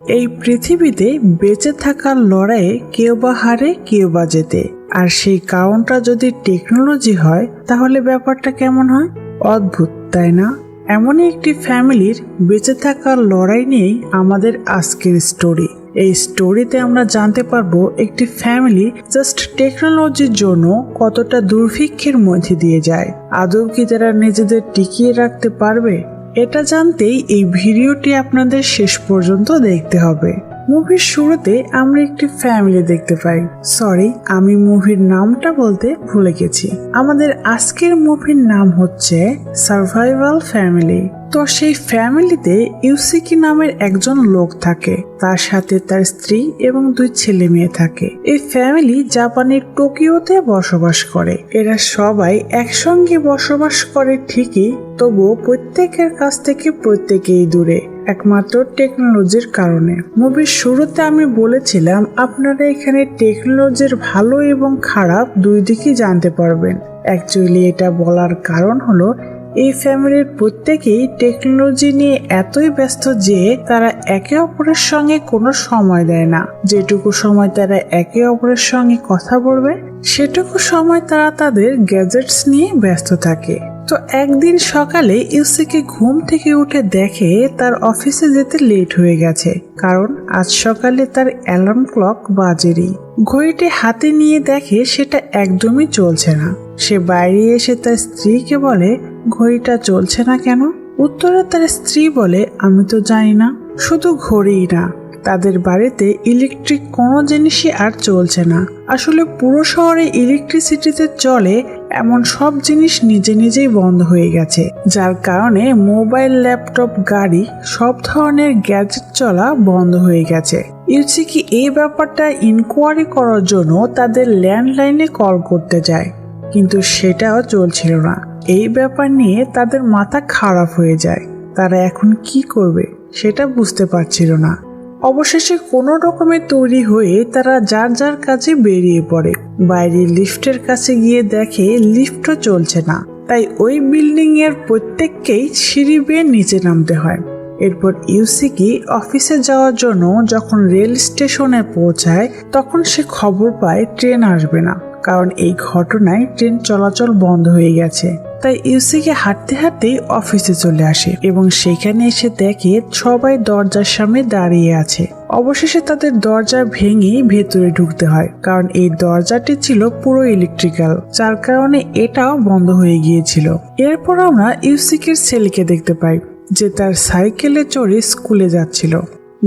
এই পৃথিবীতে বেঁচে থাকার লড়াইয়ে কেউ বা হারে, কেউ বা জেতে। আর সেই কারণটা যদি টেকনোলজি হয়, তাহলে ব্যাপারটা কেমন হয়? অদ্ভুত, তাই না? এমনই একটি ফ্যামিলির বেঁচে থাকার লড়াই নিয়েই আমাদের আজকের স্টোরি। এই স্টোরিতে আমরা জানতে পারব একটি ফ্যামিলি জাস্ট টেকনোলজির জন্য কতটা দুর্ভিক্ষের মধ্যে দিয়ে যায়। আদৌ কি তারা নিজেদের টিকিয়ে রাখতে পারবে? এটা জানতেই এই ভিডিওটি আপনাদের শেষ পর্যন্ত দেখতে হবে। মুভির শুরুতে আমরা একটি ফ্যামিলি দেখতে পাই। সরি আমি মুভির নামটা বলতে ভুলে গেছি। আমাদের আজকের মুভির নাম হচ্ছে সার্ভাইভাল ফ্যামিলি তো সেই ফ্যামিলিতে ইউসিকি নামের একজন লোক থাকে। তার সাথে তার স্ত্রী এবং দুই ছেলে মেয়ে থাকে। এই ফ্যামিলি জাপানের টোকিওতে বসবাস করে। এরা সবাই একসঙ্গে বসবাস করে ঠিকই, তবুও প্রত্যেকের কাছ থেকে প্রত্যেকেই দূরে। একমাত্র টেকনোলজির কারণে। মুভির শুরুতে আমি বলেছিলাম, আপনারা এখানে টেকনোলজির ভালো এবং খারাপ দুই দিকই জানতে পারবেন। অ্যাকচুয়ালি এটা বলার কারণ হলো, এই ফ্যামিলির প্রত্যেকেই টেকনোলজি নিয়ে এতই ব্যস্ত যে তারা একে অপরের সঙ্গে কোনো সময় দেয় না। যেটুকু সময় তারা একে অপরের সঙ্গে কথা বলবে, সেটুকু সময় তারা তাদের গ্যাজেটস নিয়ে ব্যস্ত থাকে। তো একদিন সকালে ইউসিকে ঘুম থেকে উঠে দেখে তার অফিসে যেতে লেট হয়ে গেছে, কারণ আজ সকালে তার অ্যালার্ম ক্লক বাজেরই ঘড়িটি হাতে নিয়ে দেখে সেটা একদমই চলছে না। সে বাইরে এসে তার স্ত্রীকে বলে, ঘড়িটা চলছে না কেন? উত্তরে তার স্ত্রী বলে, আমি তো জানি না, শুধু ঘড়িই না। তাদের বাড়িতে ইলেকট্রিক কোনো জিনিসই আর চলছে না। আসলে পুরো শহরে ইলেকট্রিসিটিতে চলে এমন সব জিনিস নিজে নিজেই বন্ধ হয়ে গেছে, যার কারণে মোবাইল, ল্যাপটপ, গাড়ি সব ধরনের গ্যাজেট চলা বন্ধ হয়ে গেছে। ইউসিকি এই ব্যাপারটা ইনকোয়ারি করার জন্য তাদের ল্যান্ডলাইনে কল করতে যায়? কিন্তু সেটাও চলছিল না। এই ব্যাপার নিয়ে তাদের মাথা খারাপ হয়ে যায়। তারা এখন কি করবে, সেটা বুঝতে পারছিল না। অবশেষে কোনো রকমে তৈরি হয়ে তারা যার যার কাজে বেরিয়ে পড়ে। বাইরে লিফটের কাছে গিয়ে দেখে লিফটও চলছে না। তাই ওই বিল্ডিং এর প্রত্যেককেই সিঁড়ি বেয়ে নিচে নামতে হয়। এরপর ইউসিকি অফিসে যাওয়ার জন্য যখন রেল স্টেশনে পৌঁছায়, তখন সে খবর পায় ট্রেন আসবে না। কারণ এই ঘটনায় ট্রেন চলাচল বন্ধ হয়ে গেছে। তাই ইউসিকে হাঁটতে হাঁটতেই অফিসে চলে আসে এবং সেখানে এসে দেখে সবাই দরজার সামনে দাঁড়িয়ে আছে। অবশেষে তাদের দরজা ভেঙে ভেতরে ঢুকতে হয়, কারণ এই দরজাটি ছিল পুরো ইলেকট্রিক্যাল, যার কারণে এটাও বন্ধ হয়ে গিয়েছিল। এরপর আমরা ইউসিকের ছেলেকে দেখতে পাই, যে তার সাইকেলে চড়ে স্কুলে যাচ্ছিল।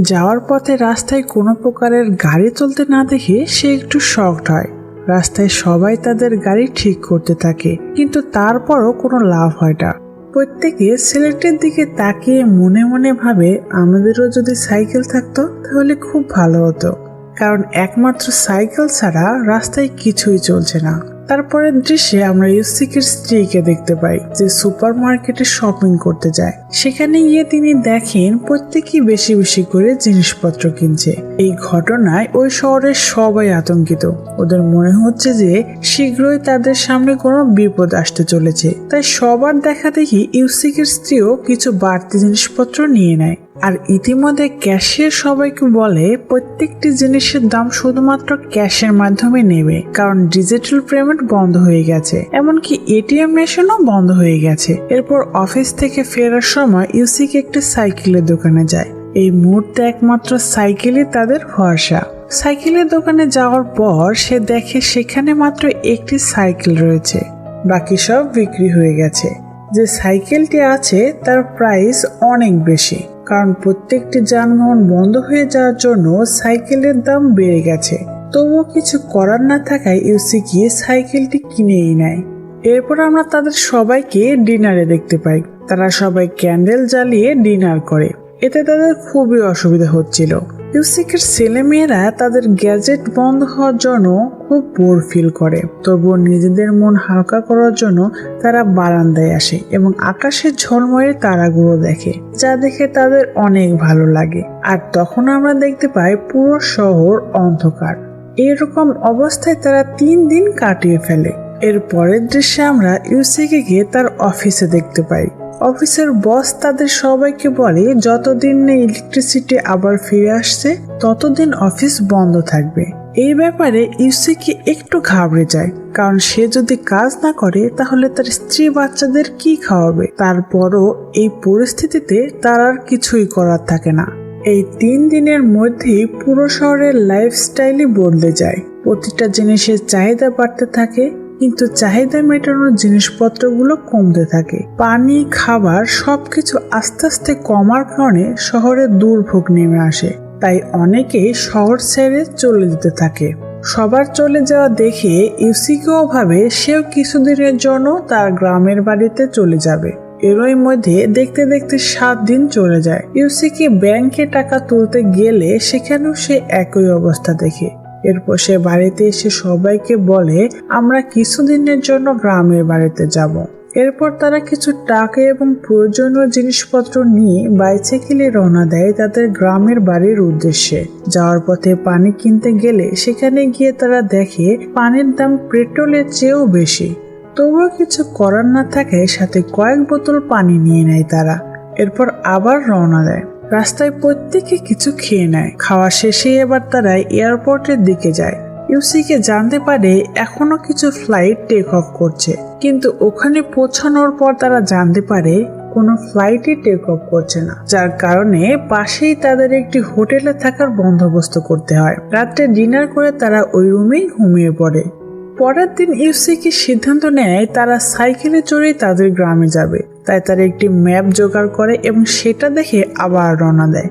যাওয়ার পথে রাস্তায় কোনো প্রকারের গাড়ি চলতে না দেখে সে একটু শকড হয়। রাস্তায় সবাই তাদের গাড়ি ঠিক করতে থাকে, কিন্তু তারপরও কোনো লাভ হয় না। প্রত্যেকে সিলেটের দিকে তাকিয়ে মনে মনে ভাবে, আমাদেরও যদি সাইকেল থাকতো, তাহলে খুব ভালো হতো। কারণ একমাত্র সাইকেল ছাড়া রাস্তায় কিছুই চলছে না। তারপরের দৃশ্যে আমরা ইউসিকের স্ত্রীকে দেখতে পাই, যে সুপার মার্কেটে শপিং করতে যায়। সেখানে গিয়ে তিনি দেখেন প্রত্যেকেই বেশি বেশি করে জিনিসপত্র কিনছে। এই ঘটনায় ওই শহরের সবাই আতঙ্কিত। ওদের মনে হচ্ছে যে শীঘ্রই তাদের সামনে কোনো বিপদ আসতে চলেছে। তাই সবার দেখা দেখি ইউসিকের স্ত্রীও কিছু বাড়তি জিনিসপত্র নিয়ে নেয়। আর ইতিমধ্যে ক্যাশিয়ার সবাইকে বলে প্রত্যেকটি জিনিসের দাম শুধুমাত্র ক্যাশের মাধ্যমে নেবে, কারণ ডিজিটাল পেমেন্ট বন্ধ হয়ে গেছে। এমনকি এটিএম মেশিনও বন্ধ হয়ে গেছে। এরপর অফিস থেকে ফেরার সময় ইউসিকে একটি সাইকেলের দোকানে যায়। এই মুহূর্তে একমাত্র সাইকেলই তাদের ভরসা। সাইকেলের দোকানে যাওয়ার পর সে দেখে সেখানে মাত্র একটি সাইকেল রয়েছে। বাকি সব বিক্রি হয়ে গেছে। যে সাইকেলটি আছে, তার প্রাইস অনেক বেশি। কারণ প্রত্যেকটি যানবাহন বন্ধ হয়ে যাওয়ার জন্য সাইকেলের দাম বেড়ে গেছে। তবুও কিছু করার না থাকায় ইউসি গিয়ে সাইকেলটি কিনেই নেয়। এরপর আমরা তাদের সবাইকে ডিনারে দেখতে পাই। তারা সবাই ক্যান্ডেল জ্বালিয়ে ডিনার করে। এতে তাদের খুবই অসুবিধা হচ্ছিল। ইউসিকের ছেলেমেয়েরা তাদের গ্যাজেট বন্ধ হওয়ার জন্য খুব বোর ফিল করে। তবুও নিজেদের মন হালকা করার জন্য তারা বারান্দায় আসে এবং আকাশের ঝলময়ের তারাগুলো দেখে, যা দেখে তাদের অনেক ভালো লাগে। আর তখন আমরা দেখতে পাই পুরো শহর অন্ধকার। এরকম অবস্থায় তারা তিন দিন কাটিয়ে ফেলে। এর পরের দৃশ্যে আমরা ইউসিকে তার অফিসে দেখতে পাই। অফিসের বস তাদের সবাইকে বলে, যতদিন না ইলেকট্রিসিটি আবার ফিরে আসছে, ততদিন অফিস বন্ধ থাকবে। এই ব্যাপারে ইউসিকি একটু ঘাবড়ে যায়, কারণ সে যদি কাজ না করে, তাহলে তার স্ত্রী বাচ্চাদের কি খাওয়াবে? তারপরও এই পরিস্থিতিতে তার আর কিছুই করার থাকে না। এই তিন দিনের মধ্যেই পুরো শহরের লাইফস্টাইলই বদলে যায়। প্রতিটা জিনিসের চাহিদা বাড়তে থাকে কিন্তু চাহিদা মেটানোর জিনিসপত্রগুলো কমতে থাকে। পানি, খাবার সবকিছু আস্তে আস্তে কমার কারণে শহরে দুর্ভোগ নেমে আসে। তাই অনেকেই শহর ছেড়ে চলে যেতে থাকে। সবার চলে যাওয়া দেখে ইউসিকেও ভাবে সেও কিছুদিনের জন্য তার গ্রামের বাড়িতে চলে যাবে। এরই মধ্যে দেখতে দেখতে সাত দিন চলে যায়। ইউসিকে ব্যাংকে টাকা তুলতে গেলে সেখানেও সে একই অবস্থা দেখে। এরপর সে বাড়িতে এসে সবাইকে বলে, আমরা কিছুদিনের জন্য গ্রামের বাড়িতে যাব। এরপর তারা কিছু টাকা এবং প্রয়োজনীয় জিনিসপত্র নিয়ে বাইসাইকেলে রওনা দেয় তাদের গ্রামের বাড়ির উদ্দেশ্যে। যাওয়ার পথে পানি কিনতে গেলে সেখানে গিয়ে তারা দেখে পানির দাম পেট্রোলের চেয়েও বেশি। তবুও কিছু করার না থাকায় সাথে কয়েক বোতল পানি নিয়ে নেয় তারা। এরপর আবার রওনা দেয়। রাস্তায় প্রত্যেকে কিছু খেয়ে নেয়। খাওয়া শেষে এবার তারা এয়ারপোর্টের দিকে যায়। ইউসিকে জানতে পারে এখনও কিছু ফ্লাইট টেক অফ করছে। কিন্তু ওখানে পৌঁছানোর পর তারা জানতে পারে কোনো ফ্লাইটই টেক অফ করছে না। যার কারণে পাশেই তাদের একটি হোটেলে থাকার বন্দোবস্ত করতে হয়। রাত্রে ডিনার করে তারা ওই রুমেই ঘুমিয়ে পড়ে। পরের দিন ইউসিকে সিদ্ধান্ত নেয় তারা সাইকেলে চড়েই তাদের গ্রামে যাবে। তাই তারা একটি ম্যাপ জোগাড় করে এবং সেটা দেখে আবার রওনা দেয়।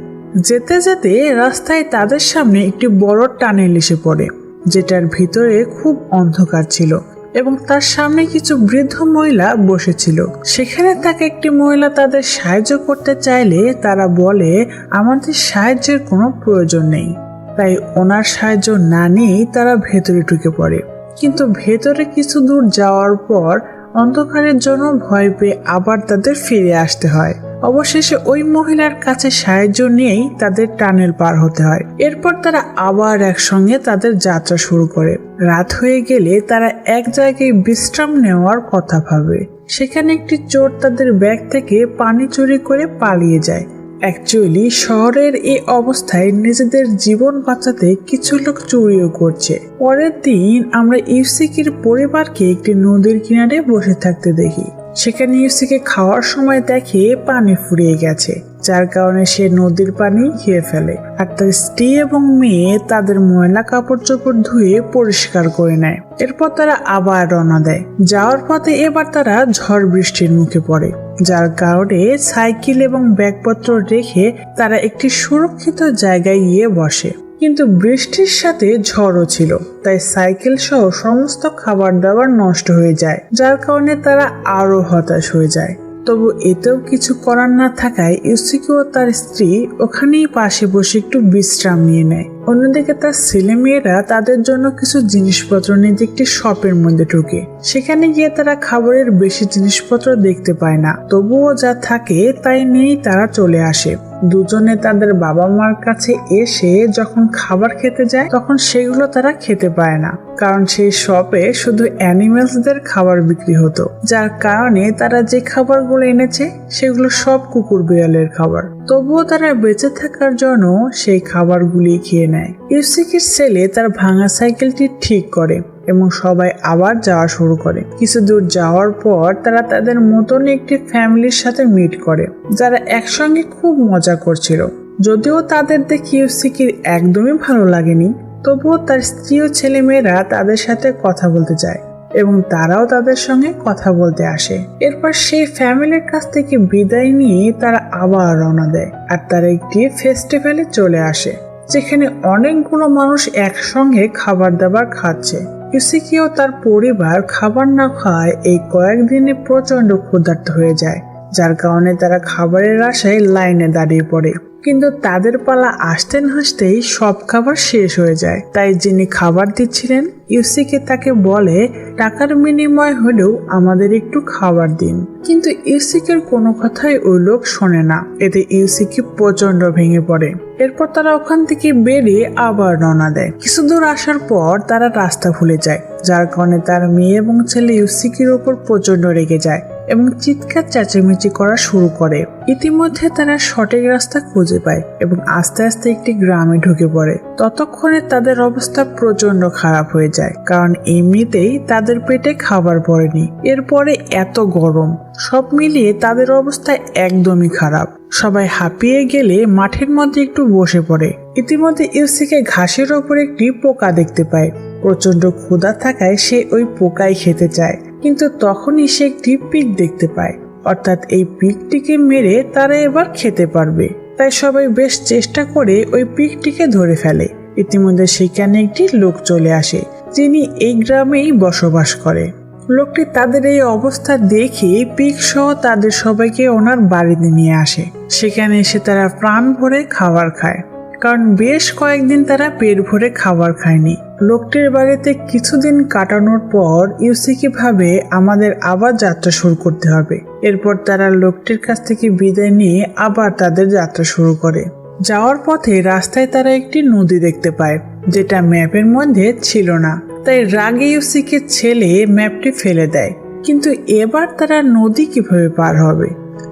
যেতে যেতে রাস্তায় তাদের সামনে একটি বড় টানেল এসে পড়ে, যেটার ভিতরে খুব অন্ধকার ছিল এবং তার সামনে কিছু বৃদ্ধ মহিলা বসেছিল। সেখানে তাকে একটি মহিলা তাদের সাহায্য করতে চাইলে তারা বলে, আমাদের সাহায্যের কোনো প্রয়োজন নেই। তাই ওনার সাহায্য না নিয়েই তারা ভেতরে ঢুকে পড়ে। কিন্তু ভেতরে কিছু দূর যাওয়ার পর অন্ধকারের জন্য ভয় পেয়ে আবার তাদের ফিরে আসতে হয়। অবশেষে ওই মহিলার কাছে সাহায্য নিয়েই তাদের টানেল পার হতে হয়। এরপর তারা আবার একসঙ্গে তাদের যাত্রা শুরু করে। রাত হয়ে গেলে তারা এক জায়গায় বিশ্রাম নেওয়ার কথা ভাবে। সেখানে একটি চোর তাদের ব্যাগ থেকে পানি চুরি করে পালিয়ে যায়। অ্যাকচুয়ালি শহরের এই অবস্থায় নিজেদের জীবন বাঁচাতে কিছু লোক চুরিও করছে। পরের দিন আমরা ইউসিকির পরিবারকে একটি নদীর কিনারে বসে থাকতে দেখি। সেখানে ইউসিকে খাওয়ার সময় দেখে পানি ফুরিয়ে গেছে। যার কারণে সে নদীর পানি খেয়ে ফেলে। আর তার স্ত্রী এবং মেয়ে তাদের ময়লা কাপড় চোপড় ধুয়ে পরিষ্কার করে নেয়। এরপর তারা আবার রওনা দেয়। যাওয়ার পথে এবার তারা ঝড় বৃষ্টির মুখে পড়ে, যার কারণে সাইকেল এবং ব্যাগপত্র রেখে তারা একটি সুরক্ষিত জায়গায় গিয়ে বসে। কিন্তু বৃষ্টির সাথে ঝড়ও ছিল, তাই সাইকেল সহ সমস্ত খাবার দাবার নষ্ট হয়ে যায়, যার কারণে তারা আরও হতাশ হয়ে যায়। তবু এতেও কিছু করার না থাকায় ইউসিকিও তার স্ত্রী ওখানেই পাশে বসে একটু বিশ্রাম নিয়ে নেয়। অন্যদিকে তার ছেলে মেয়েরা তাদের জন্য কিছু জিনিসপত্র নিয়ে একটি শপের মধ্যে ঢুকে। সেখানে গিয়ে তারা খাবারের বেশি জিনিসপত্র দেখতে পায় না। তবুও যা থাকে তাই নিয়েই তারা চলে আসে। দুজনে তাদের বাবা মার কাছে এসে যখন খাবার খেতে যায়, তখন সেগুলো তারা খেতে পায় না। কারণ সেই শপে শুধু অ্যানিমেলসদের খাবার বিক্রি হতো। যার কারণে তারা যে খাবারগুলো এনেছে, সেগুলো সব কুকুর বিড়ালের খাবার। তবুও তারা বেঁচে থাকার জন্য সেই খাবারগুলি খেয়ে নেয়। ইউসিকের ছেলে তার ভাঙা সাইকেলটি ঠিক করে এবং সবাই আবার যাওয়া শুরু করে। কিছু দূর যাওয়ার পর তারা তাদের মতন একটি ফ্যামিলির সাথে মিট করে, যারা একসঙ্গে খুব মজা করছিল। যদিও তাদের দেখে ইউসিকির একদমই ভালো লাগেনি, তবুও তার স্ত্রী ও ছেলেমেয়েরা তাদের সাথে কথা বলতে চায় এবং তারাও তাদের সঙ্গে কথা বলতে আসে। এরপর সেই ফ্যামিলির কাছ থেকে বিদায় নিয়ে তারা আবার রওনা দেয় আর তারা একটি ফেস্টিভ্যালে চলে আসে। যেখানে অনেকগুলো মানুষ একসঙ্গে খাবার দাবার খাচ্ছে। ইউসিকিও তার পরিবার খাবার না খাওয়ায় এই কয়েকদিনে প্রচণ্ড ক্ষুধার্ত হয়ে যায়। যার কারণে তারা খাবারের আশায় লাইনে দাঁড়িয়ে পড়ে। কিন্তু তাদের পালা আসতে না আসতেই সব খাবার শেষ হয়ে যায়। তাই যিনি খাবার দিচ্ছিলেন, ইউসিকে তাকে বলে, টাকার বিনিময় হলেও আমাদের একটু খাবার দিন। কিন্তু ইউসিকের কোনো কথাই ওই লোক শোনে না। এতে ইউসিকে প্রচণ্ড ভেঙে পড়ে। এরপর তারা ওখান থেকে বেরিয়ে আবার রওনা দেয়। কিছু দূর আসার পর তারা রাস্তা ভুলে যায়, যার কারণে তার মেয়ে এবং ছেলে ইউসিকের ওপর প্রচণ্ড রেগে যায়। এবং চিৎকার চেঁচামেচি করা শুরু করে। ইতিমধ্যে তারা সঠিক রাস্তা খুঁজে পায় এবং আস্তে আস্তে একটি গ্রামে ঢুকে পড়ে। ততক্ষণে তাদের অবস্থা প্রচণ্ড খারাপ হয়ে যায়, কারণ এমনিতেই তাদের পেটে খাবার পড়েনি। এরপরে এত গরম, সব মিলিয়ে তাদের অবস্থা একদমই খারাপ। সবাই হাঁপিয়ে গেলে মাঠের মধ্যে একটু বসে পড়ে। ইতিমধ্যে ইউসিকে ঘাসের ওপর একটি পোকা দেখতে পায়। প্রচণ্ড ক্ষুধা থাকায় সে ওই পোকাই খেতে চায়। কিন্তু তখনই সে একটি পিক দেখতে পায়। অর্থাৎ এই পিকটিকে মেরে তারা এবার খেতে পারবে। তাই সবাই বেশ চেষ্টা করে ওই পিকটিকে ধরে ফেলে। ইতিমধ্যে সেখানে একটি লোক চলে আসে, যিনি এই গ্রামেই বসবাস করে। লোকটি তাদের এই অবস্থা দেখে পিক সহ তাদের সবাইকে ওনার বাড়িতে নিয়ে আসে। সেখানে এসে তারা প্রাণ ভরে খাবার খায়। কারণ বেশ কয়েকদিন তারা পেট ভরে খাবার খায়নি। লোকটির বাড়িতে কিছুদিন কাটানোর পর ইউসিকি ভাবে আমাদের আবার যাত্রা শুরু করতে হবে। এরপর তারা লোকটির কাছ থেকে বিদায় নিয়ে আবার তাদের যাত্রা শুরু করে। যাওয়ার পথে রাস্তায় তারা একটি নদী দেখতে পায়, যেটা ম্যাপের মধ্যে ছিল না। তাই রাগে ইউসিকে ছেলে ম্যাপটি ফেলে দেয়। কিন্তু এবার তারা নদী কীভাবে পার হবে?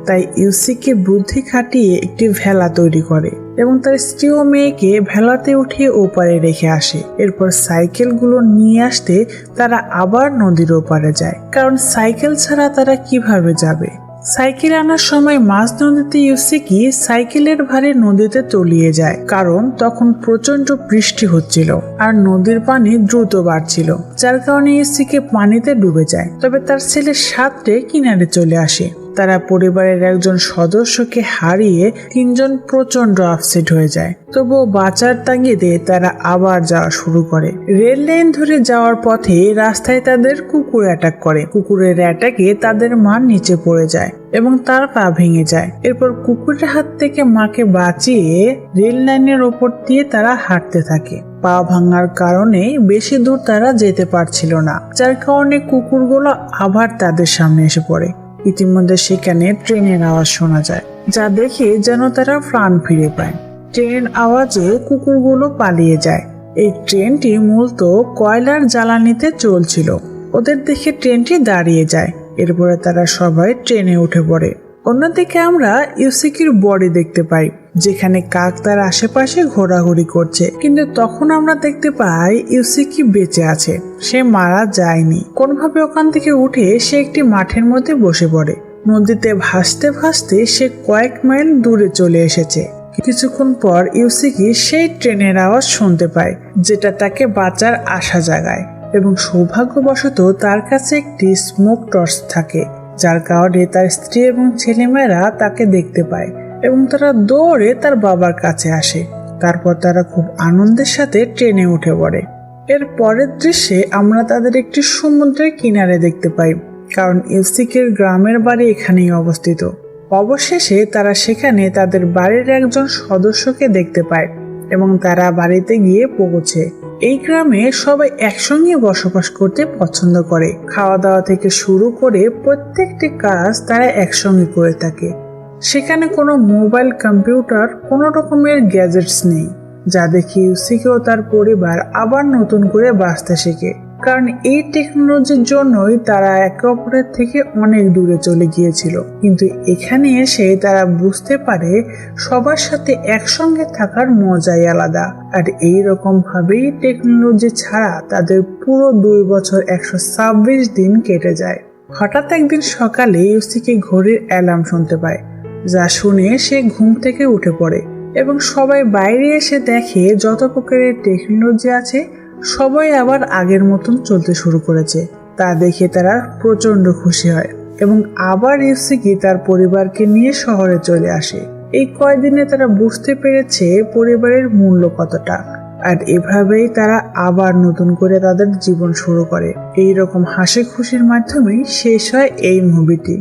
তাই ইউসিকে বুদ্ধি খাটিয়ে একটি ভেলা তৈরি করে। এবং তার স্ত্রী ও মেয়েকে ভেলাতে উঠিয়ে ওপারে রেখে আসে। এরপর সাইকেলগুলো নিয়ে আসতে তারা আবার নদীর ওপারে যায়। কারণ সাইকেল ছাড়া তারা কীভাবে যাবে? সাইকেল আনার সময় মাঝ নদীতে ইউসিকি সাইকেলের ভারে নদীতে তলিয়ে যায়। কারণ তখন প্রচণ্ড বৃষ্টি হচ্ছিল আর নদীর পানি দ্রুত বাড়ছিল, যার কারণে ইউসিকে পানিতে ডুবে যায়। তবে তার ছেলে সাতটে কিনারে চলে আসে। তারা পরিবারের একজন সদস্যকে হারিয়ে তিনজন প্রচণ্ড আপসেট হয়ে যায়। তবুও বাঁচার তাগিদে তারা আবার যাওয়া শুরু করে। রেল লাইন ধরে যাওয়ার পথে রাস্তায় তাদের কুকুর অ্যাটাক করে। কুকুরের অ্যাটাকে তাদের মা নিচে পড়ে যায় এবং তার পা ভেঙে যায়। এরপর কুকুরের হাত থেকে মাকে বাঁচিয়ে রেল লাইনের ওপর দিয়ে তারা হাঁটতে থাকে। পা ভাঙার কারণে বেশি দূর তারা যেতে পারছিল না, যার কারণে কুকুরগুলো আবার তাদের সামনে এসে পড়ে। ইতিমধ্যে সেখানে ট্রেনের আওয়াজ শোনা যায়, যা দেখে যেন তারা প্রাণ ফিরে পায়। ট্রেনের আওয়াজে কুকুরগুলো পালিয়ে যায়। এই ট্রেনটি মূলত কয়লার জ্বালানিতে চলছিল। ওদের দেখে ট্রেনটি দাঁড়িয়ে যায়। এরপরে তারা সবাই ট্রেনে উঠে পড়ে। অন্যদিকে আমরা ইউসিকির বডি দেখতে পাই। যেখানে কাক তার আশেপাশে ঘোরাঘুরি করছে। কিন্তু তখন আমরা দেখতে পাই ইউসিকি বেঁচে আছে। সে মারা যায়নি। কোনোভাবে ওখান থেকে উঠে সে একটি মাঠের মধ্যে বসে পড়ে। নদীতে ভাসতে ভাসতে সে কয়েক মাইল দূরে চলে এসেছে। কিছুক্ষণ পর ইউসিকি সেই ট্রেনের আওয়াজ শুনতে পায়, যেটা তাকে বাঁচার আশা জাগায় এবং সৌভাগ্যবশত তার কাছে একটি স্মোক টর্চ থাকে, যার কারণে তার স্ত্রী এবং ছেলেমেয়েরা তাকে দেখতে পায়। এবং তারা দৌড়ে তার বাবার কাছে আসে। তারপর তারা খুব আনন্দের সাথে ট্রেনে উঠে পড়ে। এর পরের দৃশ্যে আমরা তাদের একটি সমুদ্রের কিনারে দেখতে পাই, কারণ ইউসিকের গ্রামের বাড়ি এখানেই অবস্থিত। অবশেষে তারা সেখানে তাদের বাড়ির একজন সদস্যকে দেখতে পায় এবং তারা বাড়িতে গিয়ে পৌঁছে। এই গ্রামে সবাই একসঙ্গে বসবাস করতে পছন্দ করে। খাওয়া দাওয়া থেকে শুরু করে প্রত্যেকটি কাজ তারা একসঙ্গে করে থাকে। সেখানে কোনো মোবাইল, কম্পিউটার, কোনো রকমের গ্যাজেটস নেই, যা দেখে ইউসিকেও তার পরিবার আবার নতুন করে বাঁচতে শেখে। কারণ এই টেকনোলজির জন্যই তারা একে অপরের থেকে অনেক দূরে চলে গিয়েছিল। কিন্তু এখানে এসে তারা বুঝতে পারে সবার সাথে একসঙ্গে থাকার মজাই আলাদা। আর এই রকম ভাবেই টেকনোলজি ছাড়া তাদের পুরো দুই বছর একশো ছাব্বিশ দিন কেটে যায়। হঠাৎ একদিন সকালে ইউসিকে ঘড়ির অ্যালার্ম শুনতে পায়। যা শুনে সে ঘুম থেকে উঠে পড়ে এবং সবাই বাইরে এসে দেখে যত প্রকারের টেকনোলজি আছে, সবাই আবার আগের মতন চলতে শুরু করেছে। তা দেখে তারা প্রচণ্ড খুশি হয় এবং আবার ইউসিকি তার পরিবারকে নিয়ে শহরে চলে আসে। এই কয়দিনে তারা বুঝতে পেরেছে পরিবারের মূল্য কতটা আর এভাবেই তারা আবার নতুন করে তাদের জীবন শুরু করে। এই রকম হাসি খুশির মাধ্যমেই শেষ হয় এই মুভিটি